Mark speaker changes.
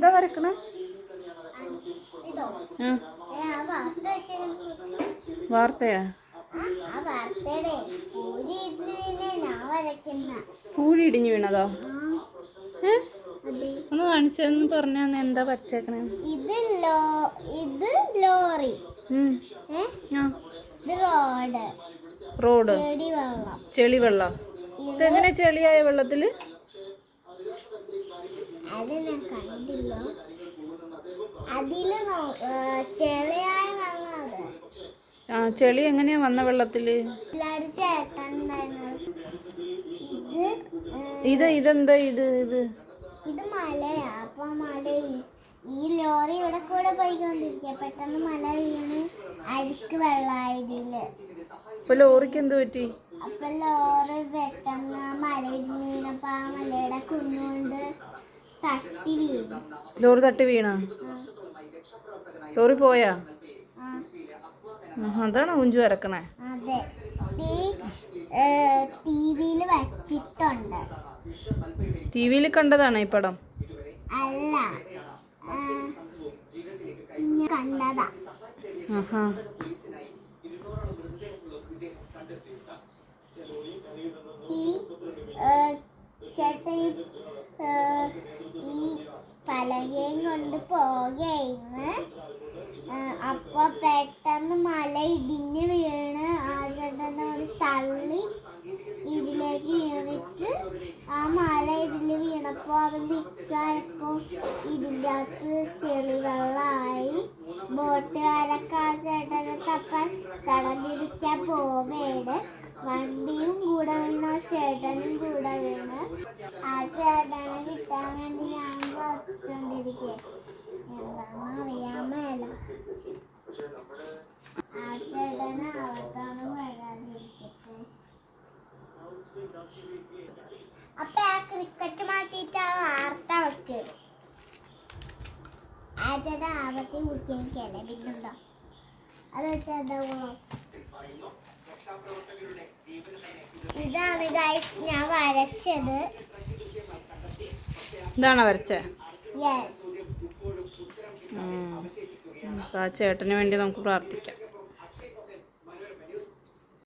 Speaker 1: എന്താ വരക്കണേ? വാർത്തയാ? പൂഴി ഇടിഞ്ഞു വീണതോ? ഏ? ഒന്ന് കാണിച്ചതെന്ന് പറഞ്ഞാ എന്താ വരച്ചേക്കണേ?
Speaker 2: ഇത് ലോ ഇത് ലോറി റോഡ്.
Speaker 1: റോഡ് ചെളി വെള്ളം. ഇതെങ്ങനെ ചെളിയായ വെള്ളത്തിൽ?
Speaker 2: അത് ഞാൻ കണ്ടില്ല. ചെളിയായ
Speaker 1: ആ ചെളി എങ്ങനെയാ വന്ന
Speaker 2: വെള്ളത്തിൽ? ഇത്
Speaker 1: ഇതെന്താ ഇത് ഇത്?
Speaker 2: ഇത് മലയാ. അപ്പൊ മല ഈ- ലോറി ഇവിടെ കൂടെ പോയിക്കൊണ്ടിരിക്കുക പെട്ടെന്ന് മല വീണ് അരിക്ക് വെള്ളമായതിൽ
Speaker 1: അപ്പൊ ലോറിക്ക് എന്ത് പറ്റി?
Speaker 2: അപ്പൊ ലോറി പെട്ടെന്ന് മലയിൽ വീണപ്പോ ആ മലയുടെ കുന്നുകൊണ്ട് തട്ടി വീണു.
Speaker 1: ലോറി തട്ടി വീണ? ലോറി പോയാ? അതാണ് കുഞ്ചു വരക്കണേ.
Speaker 2: അതെ. ഈ ടി വിയിൽ
Speaker 1: കണ്ടതാണ് ഈ പടം?
Speaker 2: അല്ല. കണ്ടതാ.
Speaker 1: ആഹാ.
Speaker 2: ഈ ചേട്ടൻ പലകയും കൊണ്ട് പോകുകയെന്ന് അപ്പൊ പെട്ടെന്ന് മല ഇടിഞ്ഞ് വീണ് ആ ചേട്ടനോട് തള്ളി ഇതിലേക്ക് വീണിട്ട് ആ മല ഇതിൽ വീണപ്പോ അത് മിക്സായപ്പോ ഇതിന്റെ അകത്ത് ചെളിവെള്ളമായി ബോട്ടുകാരൊക്കെ ആ ചേട്ടനെ തപ്പാൻ തടഞ്ഞിരിക്കാൻ പോവേട് വണ്ടിയും കൂടെ വീണ ആ ചേട്ടനും കൂടെ വീണ് ആ ചേട്ടനെ കിട്ടാൻ വേണ്ടി ഞാൻ പ്രാർത്ഥിച്ചോണ്ടിരിക്കേ എന്താണെന്ന് അറിയാൻ മേല ആ ചേട്ടന് അവർക്കാണ് വരാതിരിക്കട്ടെ അപ്പൊ ആ ക്രിക്കറ്റ് മാറ്റിയിട്ട് ആ വാർത്ത വെക്ക് ആ ചേട്ടൻ ആപത്തി കുറിച്ചിരിക്കല്ലേ പിന്നെന്താ? അത് ഗുണം? ഇതാണ് ഗൈസ് ഞാൻ വരച്ചത്.
Speaker 1: ഇതാണോ വരച്ചേ. ആ ചേട്ടന് വേണ്ടി നമുക്ക് പ്രാർത്ഥിക്കാം.